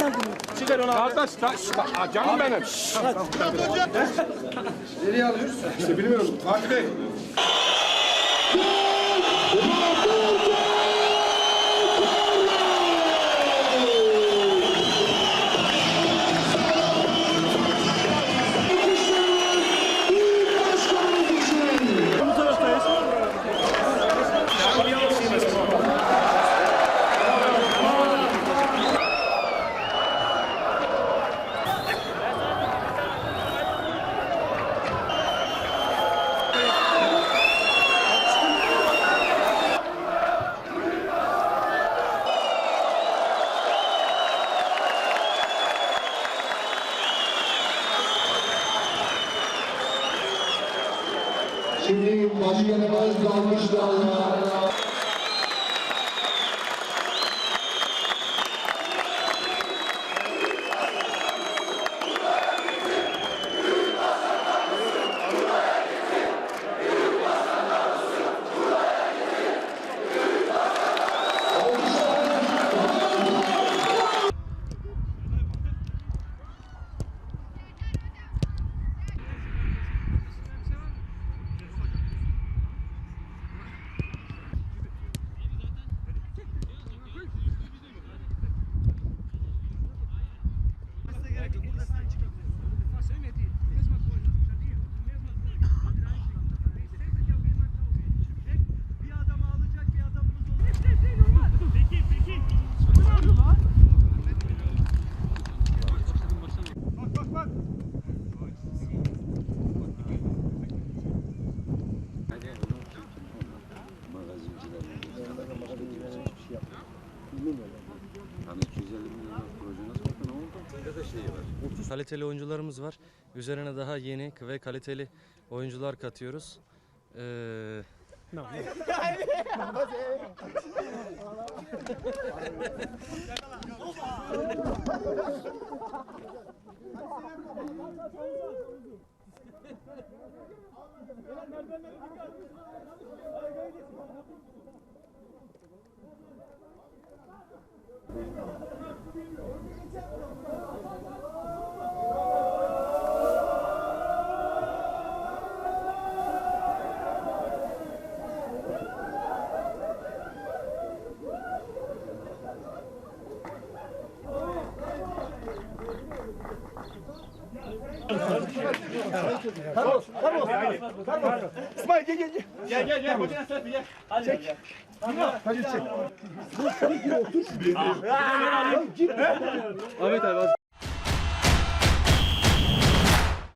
geldin. Çıkar onu abi. Kardeş, ta, canım benim. Nereye alıyoruz? İşte bilmiyorum. Fatih Bey. Şimdi başkanımız dalmış dalga. Kaliteli oyuncularımız var. Üzerine daha yeni ve kaliteli oyuncular katıyoruz. Ee, İsmail gel gel gel. Gel gel gel. Hocam selfie gel. Hadi çek. Hadi çek. Ahmet abi.